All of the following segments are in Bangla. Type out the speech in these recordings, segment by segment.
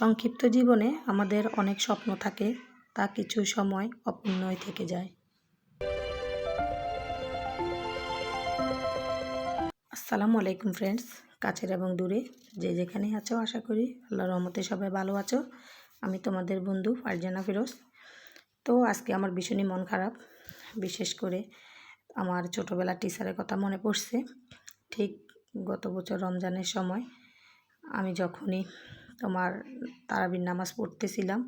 সংক্ষিপ্ত জীবনে আমাদের অনেক স্বপ্ন থাকে, তা কিছু সময় অপূর্ণই থেকে যায়। আসসালামু আলাইকুম ফ্রেন্ডস কাছের এবং দূরে, যে যেখানেই আছো আশা করি আল্লাহ রহমতে সবাই ভালো আছো। আমি তোমাদের বন্ধু ফারজানা ফিরোজ। তো আজকে আমার ভীষণই মন খারাপ, বিশেষ করে আমার ছোটোবেলার টিচারের কথা মনে পড়ছে। ঠিক গত বছর রমজানের সময় আমি যখনই তোমার তারাবির নামাজ পড়তেছিলাম।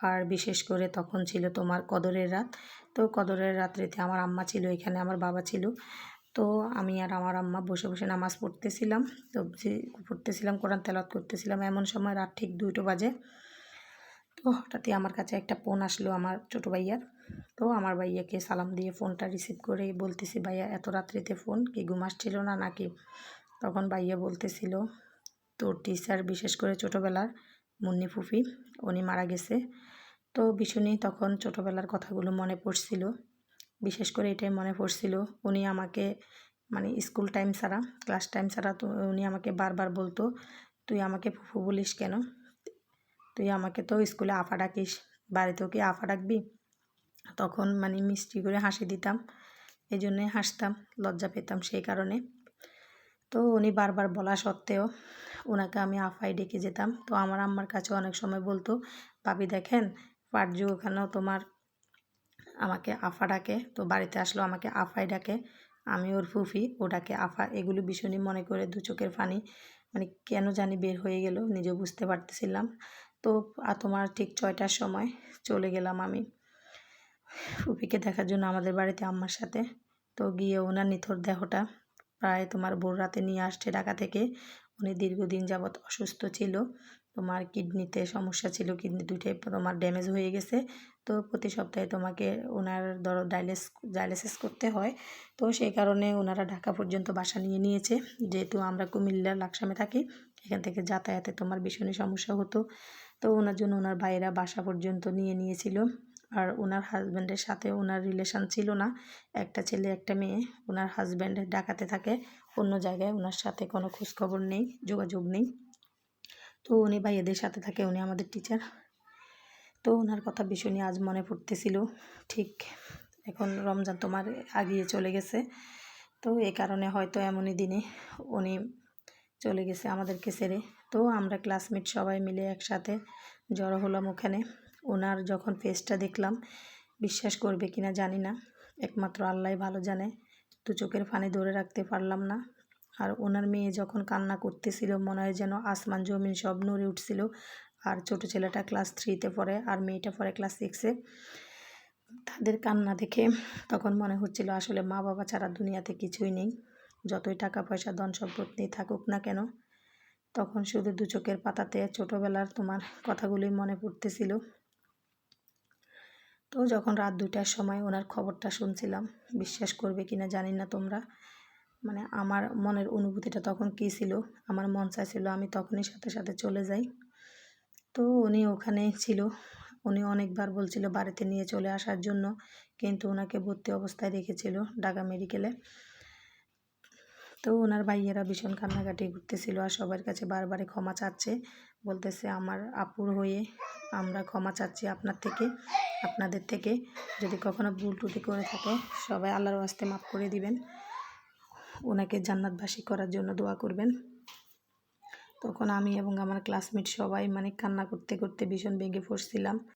আর বিশেষ করে তখন ছিল তোমার কদরের রাত। তো কদরের রাত্রিতে আমার আম্মা ছিল এখানে, আমার বাবা ছিল। তো আমি আর আমার আম্মা বসে বসে নামাজ পড়তেছিলাম। তো পড়তেছিলাম, কোরআন তেলাত করতেছিলাম। এমন সময় রাত ঠিক দুটো বাজে। তো হঠাৎই আমার কাছে একটা ফোন আসলো আমার ছোটো ভাইয়ার। তো আমার ভাইয়াকে সালাম দিয়ে ফোনটা রিসিভ করে বলতেছি, ভাইয়া, এত রাত্রিতে ফোন? কি ঘুম আসছিল না নাকি? তখন ভাইয়া বলতেছিল তোর টিচার বিশেষ করে ছোটোবেলার মুন্নি ফুফি, উনি মারা গেছে। তো ভীষণই তখন ছোটোবেলার কথাগুলো মনে পড়ছিল। বিশেষ করে এটাই মনে পড়ছিল, উনি আমাকে মানে স্কুল টাইম ছাড়া, ক্লাস টাইম ছাড়া তো উনি আমাকে বারবার বলতো, তুই আমাকে ফুফু বলিস কেন? তুই আমাকে তো স্কুলে আফা ডাকিস, বাড়িতেও কি আফা ডাকবি? তখন মানে মিষ্টি করে হাসি দিতাম এই জন্যে হাসতাম, লজ্জা পেতাম সেই কারণে। তো উনি বারবার বলা সত্ত্বেও ওনাকে আমি আফাই ডেকে যেতাম। তো আমার আম্মার কাছে অনেক সময় বলতো, ভাবি দেখেন পাটজু ওখানেও তোমার আমাকে আফা ডাকে, তো বাড়িতে আসলো আমাকে আফাই ডাকে, আমি ওর ফুফি, ও ডাকে আফা। এগুলো ভীষণই মনে করে দু চোখের পানি মানে কেন জানি বের হয়ে গেল নিজে বুঝতে পারতেছিলাম। তো তোমার ঠিক ছয়টার সময় চলে গেলাম আমি ফুপিকে দেখার জন্য আমাদের বাড়িতে আম্মার সাথে। তো গিয়ে ওনার নিথর দেহটা প্রায় তোমার ভোর রাতে নিয়ে আসছে ঢাকা থেকে। উনি দীর্ঘদিন যাবৎ অসুস্থ ছিল। তোমার কিডনিতে সমস্যা ছিল, কিডনি দুইটাই তোমার ড্যামেজ হয়ে গেছে। তো প্রতি সপ্তাহে তোমাকে ওনার ধরো ডায়ালিস ডায়ালিসিস করতে হয়। তো সেই কারণে ওনারা ঢাকা পর্যন্ত বাসা নিয়ে নিয়েছে। যেহেতু আমরা কুমিল্লা, লাকসামে থাকি, এখান থেকে যাতায়াতে তোমার ভীষণই সমস্যা হতো। তো ওনার জন্য ওনার ভাইয়েরা বাসা পর্যন্ত নিয়ে নিয়েছিল। আর ওনার হাজব্যান্ডের সাথে ওনার রিলেশান ছিল না। একটা ছেলে, একটা মেয়ে। ওনার হাজব্যান্ড ডাকাতে থাকে। অন্য জায়গায় ওনার সাথে কোনো খোঁজখবর নেই, যোগাযোগ নেই। তো উনি ভাইয়েদের সাথে থাকে, উনি আমাদের টিচার তো ওনার কথা ভীষণই আজ মনে পড়তেছিল। ঠিক এখন রমজান তোমার আগিয়ে চলে গেছে। তো এই কারণে হয়তো এমনই দিনে উনি চলে গেছে আমাদেরকে ছেড়ে। তো আমরা ক্লাসমেট সবাই মিলে একসাথে জড়ো হলাম ওখানে। ওনার যখন ফেসটা দেখলাম, বিশ্বাস করবে কিনা জানি না। একমাত্র আল্লাহ ভালো জানে দু চোখের ফানি ধরে রাখতে পারলাম না। আর ওনার মেয়ে যখন কান্না করতেছিল, মনে হয় যেন আসমান, জমিন সব নড়ে উঠছিল। আর ছোট ছেলেটা ক্লাস থ্রিতে পড়ে, আর মেয়েটা পড়ে ক্লাস সিক্সে তাদের কান্না দেখে তখন মনে হচ্ছিল, আসলে মা বাবা ছাড়া দুনিয়াতে কিছুই নেই। যতই টাকা পয়সা, ধন সম্পদ নেই থাকুক না কেন, তখন শুধু দু চোখের পাতাতে ছোটোবেলার তোমার কথাগুলোই মনে পড়তেছিল। তো যখন রাত দুটার সময় ওনার খবরটা শুনছিলাম, বিশ্বাস করবে কি না জানি না তোমরা মানে আমার মনের অনুভূতিটা তখন কী ছিল, আমার মন চাইছিল আমি তখনই সাথে সাথে চলে যাই। তো উনি ওখানে ছিল, উনি অনেকবার বলছিল বাড়িতে নিয়ে চলে আসার জন্য, কিন্তু ওনাকে ভর্তি অবস্থায় রেখেছিল ঢাকা মেডিকেলে। তো ওনার ভাইয়েরা ভীষণ কান্নাকাটি করতেছিল আর সবার কাছে বারবারে ক্ষমা চাচ্ছে, বলতেছে আমার আপুর হয়ে আমরা ক্ষমা চাচ্ছি আপনার থেকে, আপনাদের থেকে। যদি কখনো ভুল টুটি করে থাকে, সবাই আল্লাহর আস্তে মাফ করে দিবেন। ওনাকে জান্নাতবাসী করার জন্য দোয়া করবেন। তখন আমি এবং আমার ক্লাসমেট সবাই মানে কান্না করতে করতে ভীষণ ভেঙে পড়ছিলাম।